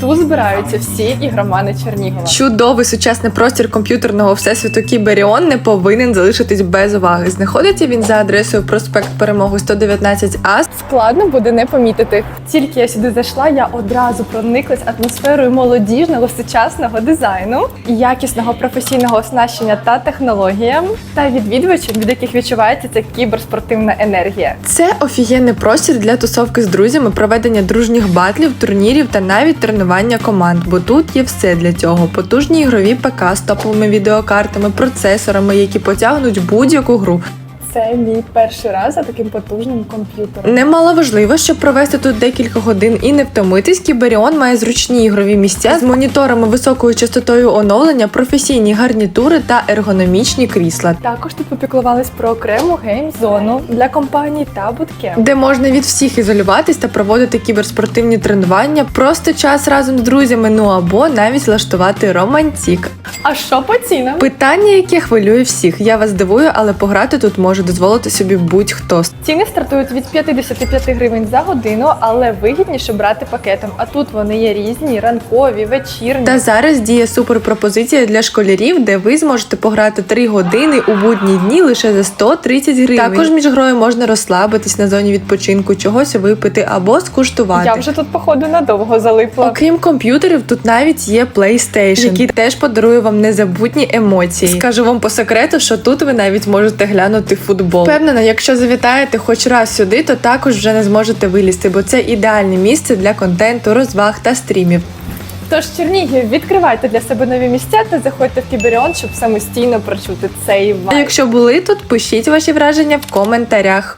Тут збираються всі ігромани Чернігова. Чудовий сучасний простір комп'ютерного всесвіту Кіберіон не повинен залишитись без уваги. Знаходиться він за адресою проспект Перемоги 119А. Складно буде не помітити. Тільки я сюди зайшла, я одразу прониклась атмосферою молодіжного сучасного дизайну, якісного професійного оснащення та технологіям, та відвідувачів, від яких відчувається ця кіберспортивна енергія. Це офігенний простір для тусовки з друзями, проведення дружніх батлів, турнірів та навіть тренування команд. Бо тут є все для цього: потужні ігрові ПК з топовими відеокартами, процесорами, які потягнуть будь-яку гру. Це мій перший раз за таким потужним комп'ютером. Немало важливо, щоб провести тут декілька годин і не втомитись. Кіберіон має зручні ігрові місця з моніторами високою частотою оновлення, професійні гарнітури та ергономічні крісла. Також тут попіклувались про окрему гейм-зону для компаній та буткемп. Де можна від всіх ізолюватись та проводити кіберспортивні тренування, просто час разом з друзями, ну або навіть влаштувати романтік. А що по цінам? Питання, яке хвилює всіх. Я вас дивую, але пограти тут може дозволити собі будь-хто. Ціни стартують від 55 гривень за годину, але вигідніше брати пакетом. А тут вони є різні, ранкові, вечірні. Та зараз діє суперпропозиція для школярів, де ви зможете пограти 3 години у будні дні лише за 130 гривень. Також між грою можна розслабитись на зоні відпочинку, чогось випити або скуштувати. Я вже тут, походу, надовго залипла. Окрім комп'ютерів, тут навіть є PlayStation, який теж подарує вам незабутні емоції. Скажу вам по секрету, що тут ви навіть можете глянути футбол. Впевнена, якщо завітаєте хоч раз сюди, то також вже не зможете вилізти, бо це ідеальне місце для контенту, розваг та стрімів. Тож, Чернігів, відкривайте для себе нові місця та заходьте в Кіберіон, щоб самостійно прочути цей А якщо були тут, пишіть ваші враження в коментарях.